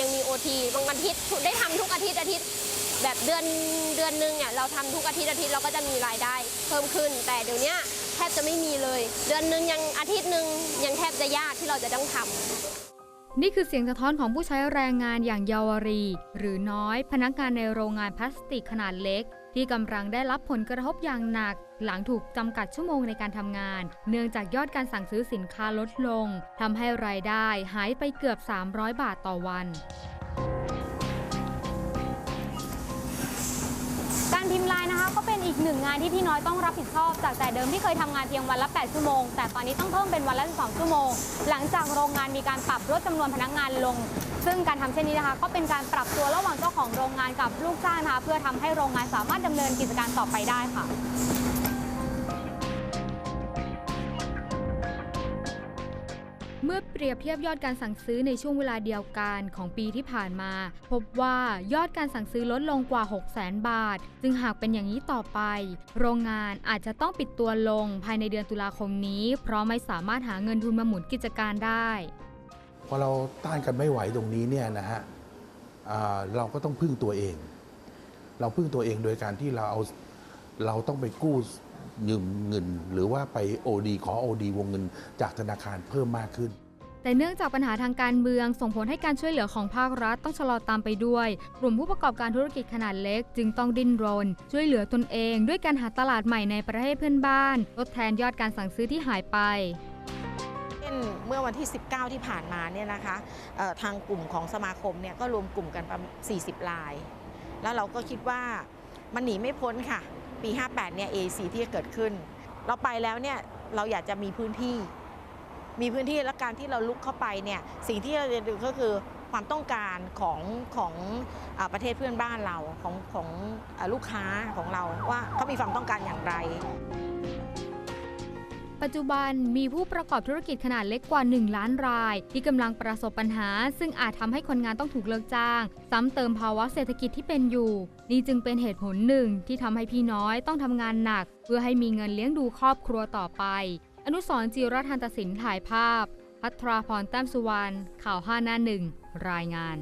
ยังมีโอทีบางอาทิตย์ได้ทำทุกอาทิตย์อาทิตย์ แบบเดือนเดือนหนึ่งเนี่ยเราทำทุกอาทิตย์อาทิตย์เราก็จะมีรายได้เพิ่มขึ้น แต่เดี๋ยวนี้แทบจะไม่มีเลย เดือนหนึ่งยังอาทิตย์หนึ่งยังแทบจะยากที่เราจะต้องทำนี่คือเสียงสะท้อนของผู้ใช้แรงงานอย่างเยาวรี หรือน้อยพนักงานในโรงงานพลาสติกขนาดเล็ก ที่กำลังได้รับผลกระทบอย่างหนัก หลังถูกจำกัดชั่วโมงในการทำงาน เนื่องจากยอดการสั่งซื้อสินค้าลดลงทำให้รายได้หายไปเกือบ 300 บาทต่อวันการพิมพ์ลายานที่พี่น้อยต้องรับผิดชอบ จากแต่เดิมที่เคยทำงานเพียงวันละ 8 ชั่วโมง แต่ตอนนี้ต้องเพิ่มเป็นวันละ12ชั่วโมง หลังจากโรงงานมีการปรับลดจำนวนพนักงานลง ซึ่งการทำเช่นนี้นะคะ ก็เป็นการปรับตัวระหว่างเจ้าของโรงงานกับลูกจ้างนะคะเพื่อทำให้โรงงานสามารถดำเนินกิจการต่อไปได้ค่ะ เมื่อเปรียบเทียบยอดการสั่งซื้อในช่วงเวลาเดียวกันของปีที่ผ่านมา พบว่ายอดการสั่งซื้อลดลงกว่า 6 0 0 0 0 0 บาท จึงหากเป็นอย่างนี้ต่อไป โรงงานอาจจะต้องปิดตัวลงภายในเดือนตุลาคมนี้ เพราะไม่สามารถหาเงินทุนมาหมุนกิจการได้พอเราต้านกันไม่ไหวตรงนี้เนี่ยนะฮะเราก็ต้องพึ่งตัวเอง เราพึ่งตัวเองโดยการที่เราเอาเราต้องไปกู้ ยืมเงิน หรือว่าไป OD ขอ OD วงเงินจากธนาคารเพิ่มมากขึ้น แต่เนื่องจากปัญหาทางการเมืองส่งผลให้การช่วยเหลือของภาครัฐต้องชะลอตามไปด้วย กลุ่มผู้ประกอบการธุรกิจขนาดเล็ก จึงต้องดิ้นรน ช่วยเหลือตนเอง ด้วยการหาตลาดใหม่ในประเทศเพื่อนบ้านทดแทนยอดการสั่งซื้อที่หายไปเช่นเมื่อวันที่ 19 ที่ผ่านมาเนี่ยนะคะเอ่อทางกลุ่มของสมาคมเนี่ยก็รวมกลุ่มกันประมาณ40 ลาย แล้วเราก็คิดว่ามันหนีไม่พ้นค่ะ ปี 58 เนี่ย AC ที่จะเกิดขึ้น เราไปแล้วเนี่ยเราอยากจะมีพื้นที่ มีพื้นที่และการที่เราลุกเข้าไปเนี่ยสิ่งที่เราจะดูก็คือความต้องการของของอประเทศเพื่อนบ้านเราของของอลูกค้าของเราว่าเขามีความต้องการอย่างไร ปัจจุบันมีผู้ประกอบธุรกิจขนาดเล็กกว่า 1 ล้านราย ที่กำลังประสบปัญหา ซึ่งอาจทำให้คนงานต้องถูกเลิกจ้าง ซ้ำเติมภาวะเศรษฐกิจที่เป็นอยู่ นี่จึงเป็นเหตุผลหนึ่งที่ทำให้พี่น้อยต้องทำงานหนัก เพื่อให้มีเงินเลี้ยงดูครอบครัวต่อไป อนุสรจิรทันตสินถ่ายภาพ พัทราพรแต้มสุวรรณข่าวห้าหน้าหนึ่งรายงาน